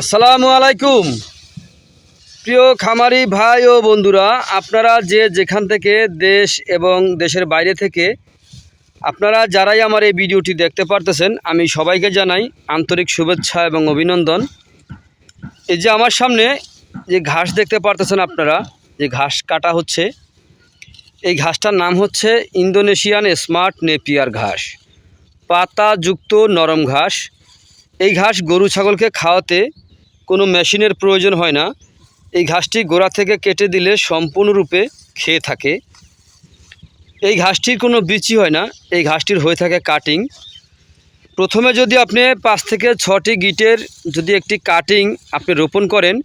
আসসালামু আলাইকুম। প্রিয় খামারি ভাই ও বন্ধুরা, আপনারা যে যেখান থেকে দেশ এবং দেশের বাইরে থেকে আপনারা যারাই আমার এই ভিডিওটি দেখতে পারতেছেন, আমি সবাইকে জানাই আন্তরিক শুভেচ্ছা এবং অভিনন্দন। এই যে আমার সামনে যে ঘাস দেখতে পারতেছেন আপনারা, যে ঘাস কাটা হচ্ছে, এই ঘাসটার নাম হচ্ছে ইন্দোনেশিয়ান স্মার্ট নেপিয়ার ঘাস, পাতাযুক্ত নরম ঘাস। এই ঘাস গরু ছাগলকে খাওয়াতে কোনো মেশিনের প্রয়োজন হয় না। এই ঘাসটি গোড়া থেকে কেটে দিলে সম্পূর্ণরূপে খেয়ে থাকে। এই ঘাসটির কোনো বিচি হয় না। এই ঘাসটির হয়ে থাকে কাটিং। প্রথমে যদি আপনি পাঁচ থেকে ছটি গিটের যদি একটি কাটিং আপনি রোপণ করেন,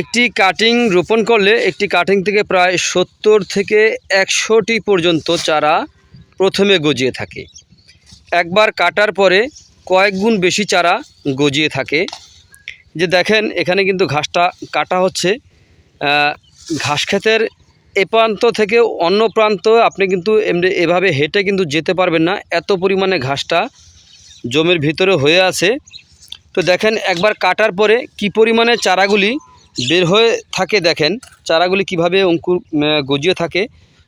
একটি কাটিং রোপণ করলে একটি কাটিং থেকে প্রায় সত্তর থেকে একশোটি পর্যন্ত চারা প্রথমে গজিয়ে থাকে। একবার কাটার পরে কয়েক গুণ বেশি চারা গজিয়ে থাকে। যে দেখেন, এখানে কিন্তু ঘাসটা কাটা হচ্ছে। ঘাস ক্ষেতের এ প্রান্ত থেকে অন্য প্রান্ত আপনি কিন্তু এমনি এভাবে হেঁটে কিন্তু যেতে পারবেন না। এত পরিমাণে ঘাসটা জমির ভিতরে হয়ে আছে। তো দেখেন, একবার কাটার পরে কি পরিমাণে চারাগুলি বের হয়ে থাকে দেখেন, চারাগুলি কীভাবে অঙ্কুর গজিয়ে থাকে,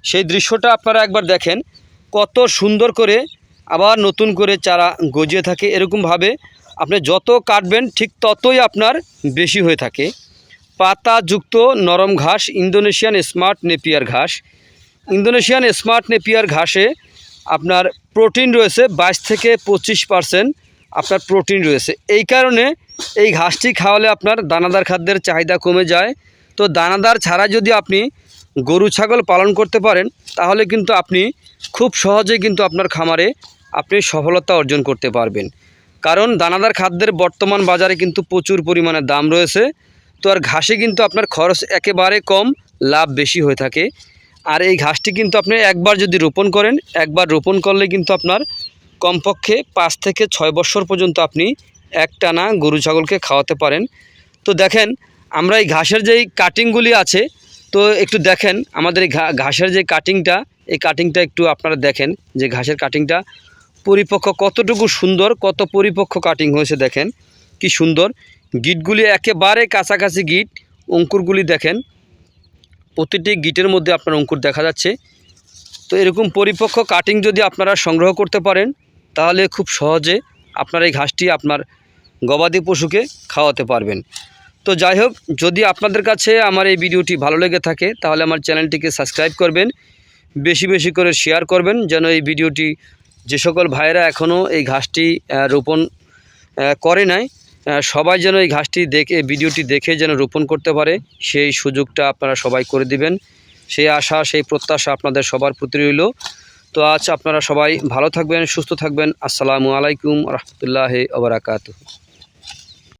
সেই দৃশ্যটা আপনারা একবার দেখেন। কত সুন্দর করে আবার নতুন করে চারা গজিয়ে থাকে। এরকমভাবে আপনি যত কাটবেন ঠিক ততই আপনার বেশি হয়ে থাকে। পাতাযুক্ত নরম ঘাস, ইন্দোনেশিয়ান স্মার্ট নেপিয়ার ঘাস। ইন্দোনেশিয়ান স্মার্ট নেপিয়ার ঘাসে আপনার প্রোটিন রয়েছে বাইশ থেকে পঁচিশ পারসেন্ট আপনার প্রোটিন রয়েছে। এই কারণে এই ঘাসটি খাওয়ালে আপনার দানাদার খাদ্যের চাহিদা কমে যায়। তো দানাদার ছাড়া যদি আপনি গরু, ছাগল পালন করতে পারেন, তাহলে কিন্তু আপনি খুব সহজে কিন্তু আপনার খামারে আপনি সফলতা অর্জন করতে পারবেন। কারণ দানাদার খাদ্যের বর্তমান বাজারে কিন্তু প্রচুর পরিমাণে দাম রয়েছে। তো আর ঘাসে কিন্তু আপনার খরচ একেবারে কম, লাভ বেশি হয়ে থাকে। আর এই ঘাসটি কিন্তু আপনি একবার যদি রোপণ করেন, একবার রোপণ করলে কিন্তু আপনার কমপক্ষে পাঁচ থেকে ছয় বছর পর্যন্ত আপনি একটানা গরু ছাগলকে খাওয়াতে পারেন। তো দেখেন, আমরা এই ঘাসের যেই কাটিংগুলি আছে, তো একটু দেখেন, আমাদের এই ঘাসের যে কাটিংটা এই কাটিংটা একটু আপনারা দেখেন যে ঘাসের কাটিংটা পরিপক্ক, কতটুকু সুন্দর, কত পরিপক্ক কাটিং হয়েছে দেখেন। কি সুন্দর। গিটগুলি একেবারে কাছাকাছি গিট, অঙ্কুরগুলি দেখেন। প্রতিটি গিটের মধ্যে আপনার অঙ্কুর দেখা যাচ্ছে। তো এরকম পরিপক্ক কাটিং যদি আপনারা সংগ্রহ করতে পারেন, তাহলে খুব সহজে আপনার এই ঘাসটি আপনার গবাদি পশুকে খাওয়াতে পারবেন। তো যাই হোক, যদি আপনাদের কাছে আমার এই ভিডিওটি ভালো লেগে থাকে, তাহলে আমার চ্যানেলটিকে সাবস্ক্রাইব করবেন। বেশি বেশি করে শেয়ার করবেন, যেন এই ভিডিওটি যে সকল ভাইয়েরা এখনও এই ঘাসটি রোপণ করে নাই সবাই যেন এই ঘাসটি দেখে ভিডিওটি দেখে যেন রোপণ করতে পারে, সেই সুযোগটা আপনারা সবাই করে দিবেন। সেই আশা, সেই প্রত্যাশা আপনাদের সবার প্রতি রইল। তো আজ আপনারা সবাই ভালো থাকবেন, সুস্থ থাকবেন। আসসালামু আলাইকুম রহমতুল্লাহ আবরাকাত